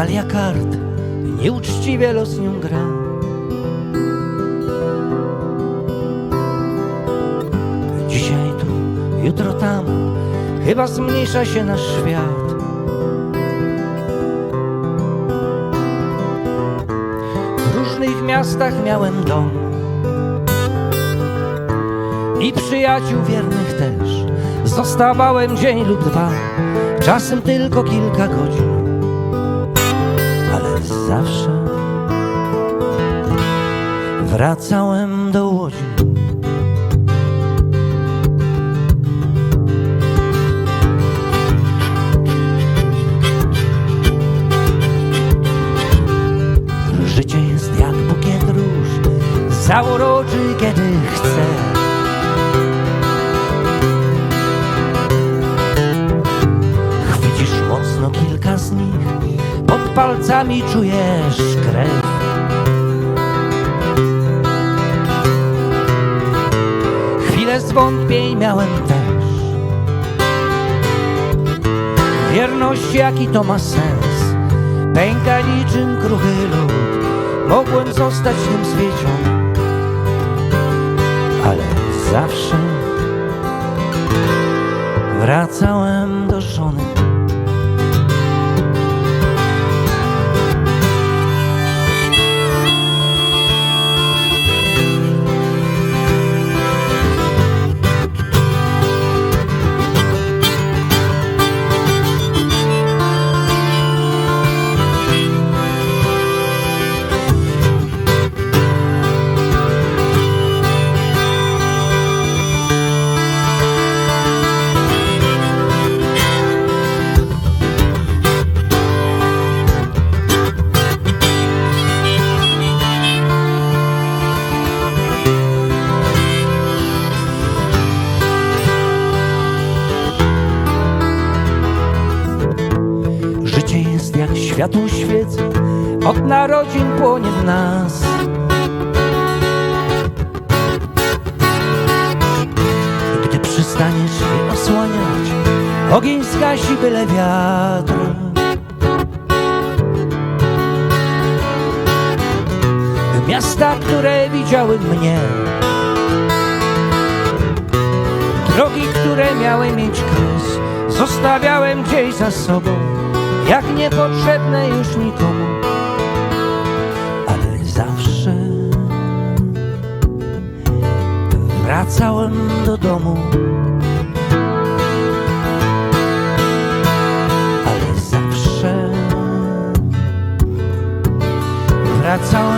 talia kart, nieuczciwie los nią gra. Dzisiaj tu, jutro tam, chyba zmniejsza się nasz świat. W różnych miastach miałem dom i przyjaciół wiernych też. Zostawałem dzień lub dwa, czasem tylko kilka godzin, wracałem do Łodzi. Życie jest jak bukiet róż, zauroczy kiedy chce. Chwycisz mocno kilka z nich, pod palcami czujesz krew. Chwilę zwątpień miałem też. Wierność jaki to ma sens, pęka niczym kruchy lód. Mogłem zostać tym świecią, ale zawsze wracałem do żony. Życie jest jak światło świecy, od narodzin płonie w nas. Gdy przestaniesz je osłaniać, ogień zgasi byle wiatr. Miasta, które widziały mnie, drogi, które miały mieć kres, zostawiałem gdzieś za sobą jak niepotrzebne już nikomu, ale zawsze wracałem do domu. Ale zawsze wracałem.